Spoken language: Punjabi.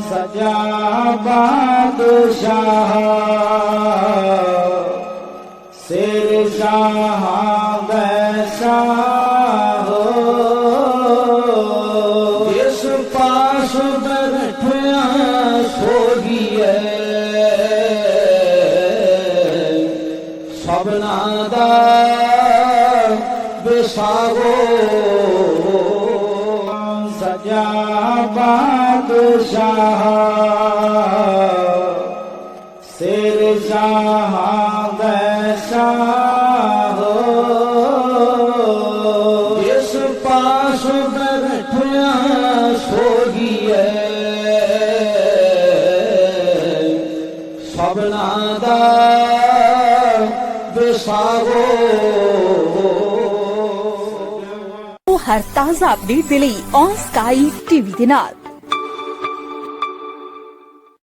ਸਜਾ ਬਾਦਸ਼ਾਹ। ਸਿਰ ਸ਼ਾਹ ਵੈਸਾ ਹੋ ਇਸ ਪਾਸ ਬੈਠਿਆ ਸੋਹੀਏ ਸਭਨਾ ਦਾ ਵਿਸਾਗੋ ਸਜਾ ਬਾਦਸ਼ਾਹ ਸਿਰ ਸ਼ਾਹ ਵੈਸਾ ਹੋ ਇਸ ਪਾਸ ਬੈਠਿਆ ਸੋਹੀਏ ਸਭਨਾ ਦਾ ਵਿਸਾਗੋ हर ताज़ा अपडेट के ऑन स्काई टीवी के नाल।